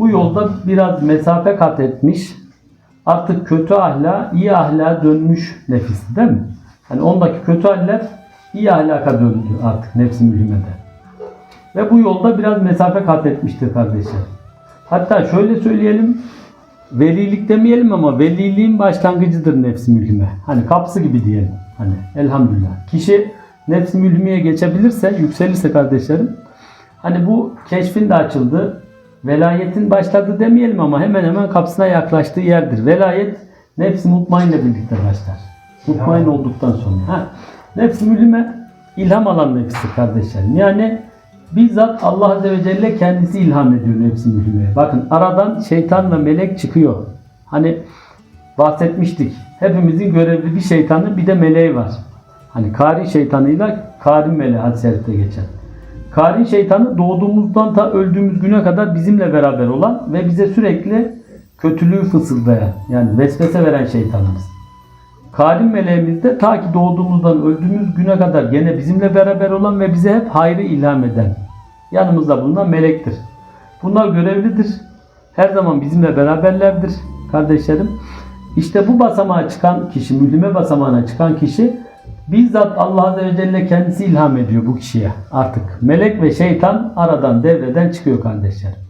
Bu yolda biraz mesafe kat etmiş. Artık kötü ahlak iyi ahlaka dönmüş nefis değil mi? Hani ondaki kötü haller iyi ahlaka döndü artık nefsi mühimede. Ve bu yolda biraz mesafe kat etmiştir kardeşler. Hatta şöyle söyleyelim. Velilik demeyelim ama veliliğin başlangıcıdır nefsi mülhime. Hani kapısı gibi diyelim. Hani elhamdülillah. Kişi nefsi mülhimeye geçebilirse, yükselirse kardeşlerim. Hani bu keşfin de açıldı. Velayetin başladı demeyelim ama hemen hemen kapısına yaklaştığı yerdir. Velayet nefsi mutmainle birlikte başlar. Mutmain olduktan sonra. Ha. Nefsi mülhime ilham alan nefistir kardeşlerim. Yani bizzat Allah Azze ve Celle kendisi ilham ediyor nefsi mülhimeye. Bakın aradan şeytan ve melek çıkıyor. Hani bahsetmiştik. Hepimizin görevli bir şeytanı bir de meleği var. Hani kari şeytanıyla kari meleği hadis-i şerifte geçen. Kari şeytanı doğduğumuzdan ta öldüğümüz güne kadar bizimle beraber olan ve bize sürekli kötülüğü fısıldayan yani vesvese veren şeytanımız. Karim meleğimiz de ta ki doğduğumuzdan öldüğümüz güne kadar gene bizimle beraber olan ve bize hep hayrı ilham eden, yanımızda bulunan melektir. Bunlar görevlidir. Her zaman bizimle beraberlerdir kardeşlerim. İşte bu basamağa çıkan kişi, müdüme basamağına çıkan kişi bizzat Allah Azze ve Celle kendisi ilham ediyor bu kişiye artık. Melek ve şeytan aradan devreden çıkıyor kardeşlerim.